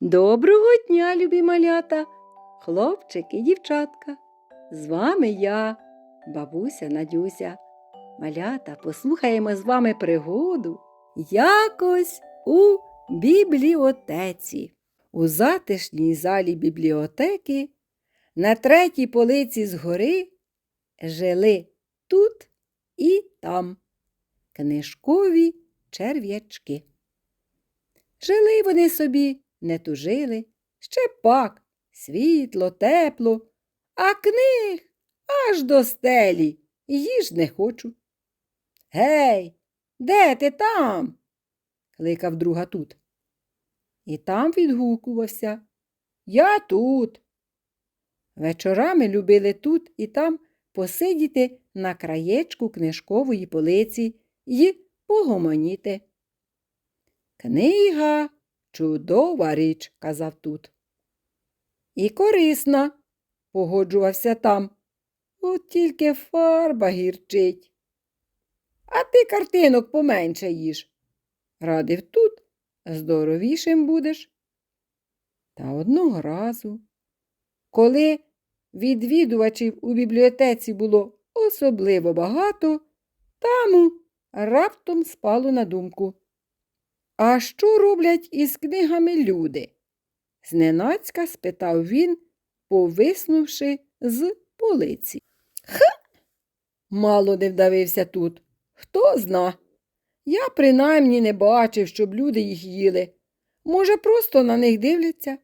Доброго дня, любі малята, хлопчики і дівчатка. З вами я, бабуся Надюся. Малята, послухаємо з вами пригоду якось у бібліотеці. У затишній залі бібліотеки на третій полиці згори жили тут і там книжкові черв'ячки. Жили вони собі, не тужили, ще пак, світло, тепло, а книг аж до стелі, їж не хочу. Гей, де ти там? кликав друга тут. І там відгукувався. Я тут. Вечорами любили тут і там посидіти на краєчку книжкової полиці й погомоніти. Книга чудова річ, казав тут. І корисна, погоджувався там. От тільки фарба гірчить. А ти картинок поменше їж. Радив тут, здоровішим будеш. Та одного разу, коли відвідувачів у бібліотеці було особливо багато, таму раптом спало на думку. А що роблять із книгами люди? Зненацька спитав він, повиснувши з полиці. Ха! Мало не вдавився тут. Хто зна? Я принаймні не бачив, щоб люди їх їли. Може, просто на них дивляться?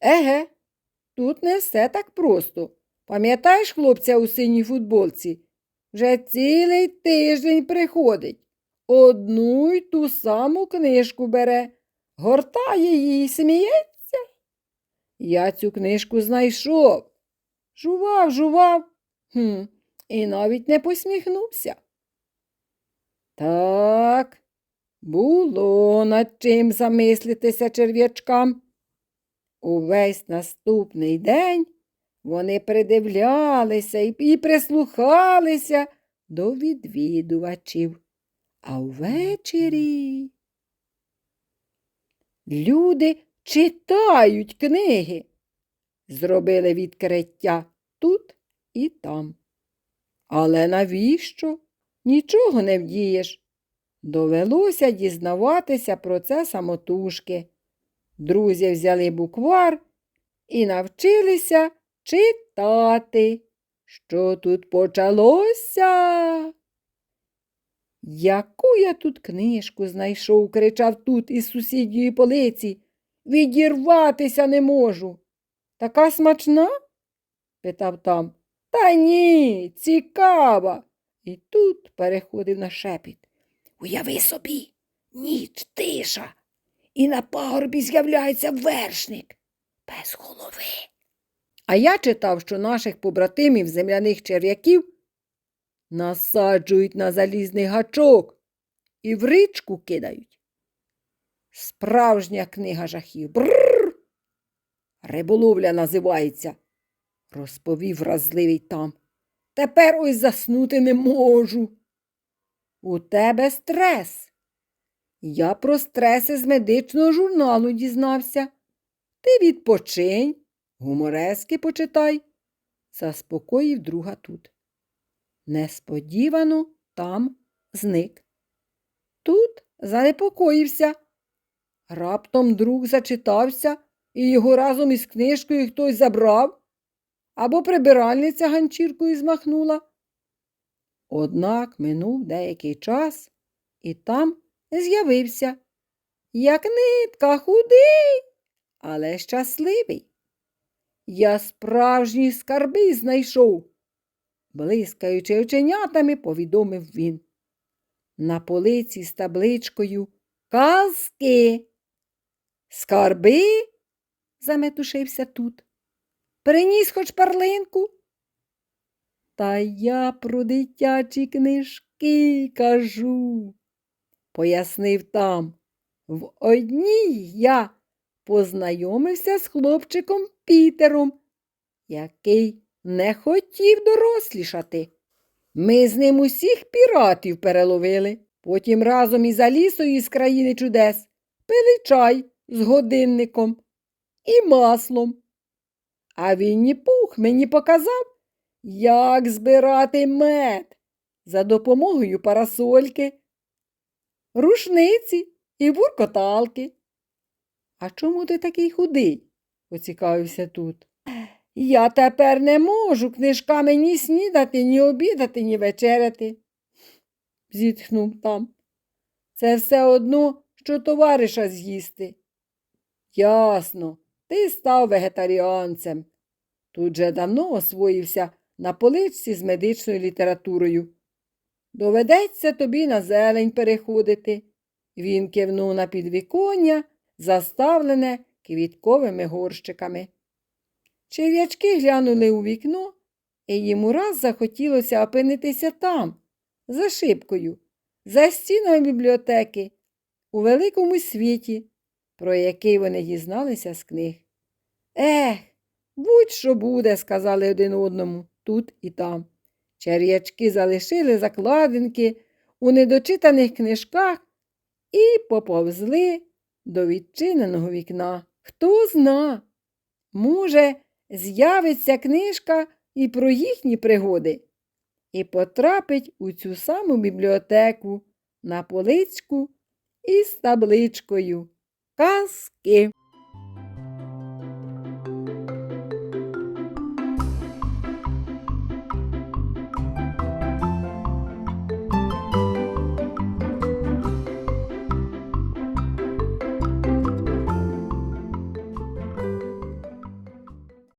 Еге, тут не все так просто. Пам'ятаєш хлопця у синій футболці? Вже цілий тиждень приходить. Одну й ту саму книжку бере, гортає її сміється. Я цю книжку знайшов. Жував, жував, хм, і навіть не посміхнувся. Так, було над чим замислитися черв'ячкам. Увесь наступний день вони придивлялися і прислухалися до відвідувачів. А ввечері люди читають книги. Зробили відкриття тут і там. Але навіщо? Нічого не вдієш. Довелося дізнаватися про це самотужки. Друзі взяли буквар і навчилися читати. Що тут почалося? Яку я тут книжку знайшов, кричав тут із сусідньої полиці. Відірватися не можу. Така смачна? питав там. Та ні, цікава. І тут переходив на шепіт. Уяви собі, ніч тиша, і на пагорбі з'являється вершник без голови. А я читав, що наших побратимів земляних черв'яків насаджують на залізний гачок і в річку кидають. Справжня книга жахів. Бррр. Риболовля називається, розповів вразливий там. Тепер ось заснути не можу. У тебе стрес. Я про стреси з медичного журналу дізнався. Ти відпочинь, гуморески почитай, заспокоїв друга тут. Несподівано там зник. Тут занепокоївся. Раптом друг зачитався і його разом із книжкою хтось забрав або прибиральниця ганчіркою змахнула. Однак минув деякий час і там з'явився. Як нитка худий, але щасливий. Я справжні скарби знайшов, блискаючи оченятами, повідомив він. На полиці з табличкою Казки. Скарби? заметушився тут. Приніс хоч перлинку. Та я про дитячі книжки кажу, пояснив там. В одній я познайомився з хлопчиком Пітером, який не хотів дорослішати. Ми з ним усіх піратів переловили, потім разом із Алісою із країни чудес пили чай з годинником і маслом. А Вінні Пух мені показав, як збирати мед за допомогою парасольки, рушниці і буркоталки. А чому ти такий худий? поцікавився тут. Я тепер не можу книжками ні снідати, ні обідати, ні вечеряти. зітхнув там. Це все одно, що товариша з'їсти. Ясно, ти став вегетаріанцем. Тут же давно освоївся на поличці з медичною літературою. Доведеться тобі на зелень переходити. Він кивнув на підвіконня, заставлене квітковими горщиками. Черв'ячки глянули у вікно, і йому раз захотілося опинитися там, за шибкою, за стінами бібліотеки, у великому світі, про який вони дізналися з книг. Ех, будь-що буде, сказали один одному, тут і там. Черв'ячки залишили закладинки у недочитаних книжках і поповзли до відчиненого вікна. Хто зна, може, з'явиться книжка і про їхні пригоди, і потрапить у цю саму бібліотеку на поличку із табличкою Казки.